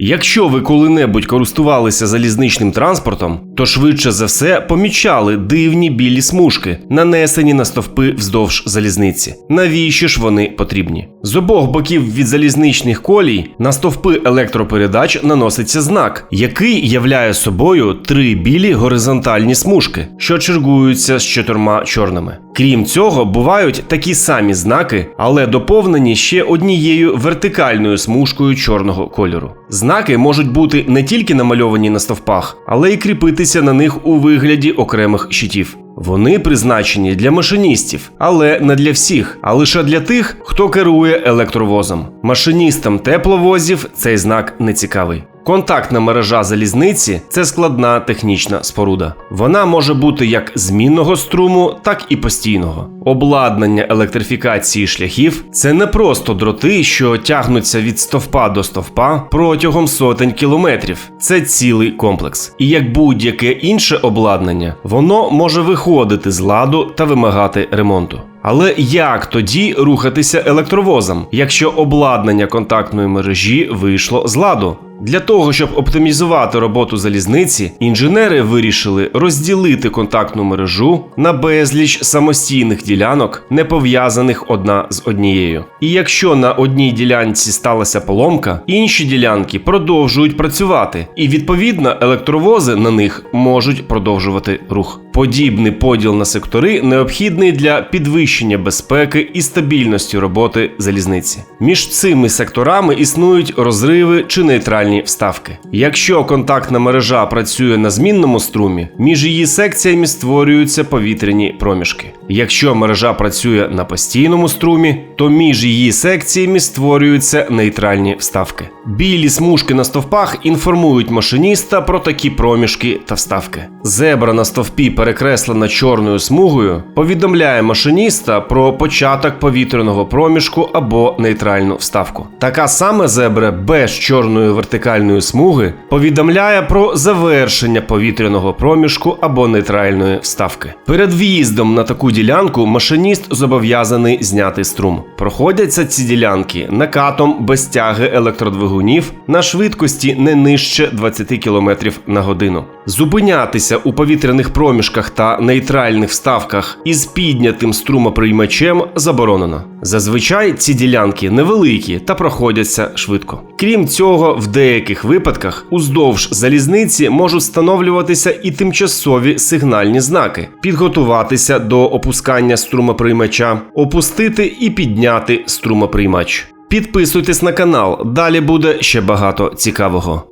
Якщо ви коли-небудь користувалися залізничним транспортом, то швидше за все помічали дивні білі смужки, нанесені на стовпи вздовж залізниці. Навіщо ж вони потрібні? З обох боків від залізничних колій на стовпи електропередач наноситься знак, який являє собою три білі горизонтальні смужки, що чергуються з чотирма чорними. Крім цього, бувають такі самі знаки, але доповнені ще однією вертикальною смужкою чорного кольору. Знаки можуть бути не тільки намальовані на стовпах, але й кріпитися на них у вигляді окремих щитів. Вони призначені для машиністів, але не для всіх, а лише для тих, хто керує електровозом. Машиністам тепловозів цей знак не цікавий. Контактна мережа залізниці це складна технічна споруда. Вона може бути як змінного струму, так і постійного. Обладнання електрифікації шляхів це не просто дроти, що тягнуться від стовпа до стовпа протягом сотень кілометрів. Це цілий комплекс. І як будь-яке інше обладнання, воно може виходити з ладу та вимагати ремонту. Але як тоді рухатися електровозом, якщо обладнання контактної мережі вийшло з ладу? Для того, щоб оптимізувати роботу залізниці, інженери вирішили розділити контактну мережу на безліч самостійних ділянок, не пов'язаних одна з однією. І якщо на одній ділянці сталася поломка, інші ділянки продовжують працювати, і відповідно електровози на них можуть продовжувати рух. Подібний поділ на сектори необхідний для підвищення безпеки і стабільності роботи залізниці. Між цими секторами існують розриви чи нейтральні вставки. Якщо контактна мережа працює на змінному струмі, між її секціями створюються повітряні проміжки. Якщо мережа працює на постійному струмі, то між її секціями створюються нейтральні вставки. Білі смужки на стовпах інформують машиніста про такі проміжки та вставки. Зебра на стовпі перекреслена чорною смугою, повідомляє машиніста про початок повітряного проміжку або нейтральну вставку. Така саме зебра без чорної вертикальної смуги повідомляє про завершення повітряного проміжку або нейтральної вставки. Перед в'їздом на таку ділянку машиніст зобов'язаний зняти струм. Проходяться ці ділянки накатом без тяги електродвигунів на швидкості не нижче 20 км на годину. Зупинятися у повітряних проміжках та нейтральних вставках із піднятим струмоприймачем заборонено. Зазвичай ці ділянки невеликі та проходяться швидко. Крім цього, в деяких випадках уздовж залізниці можуть встановлюватися і тимчасові сигнальні знаки, підготуватися до опускання струмоприймача, опустити і підняти струмоприймач. Підписуйтесь на канал, далі буде ще багато цікавого.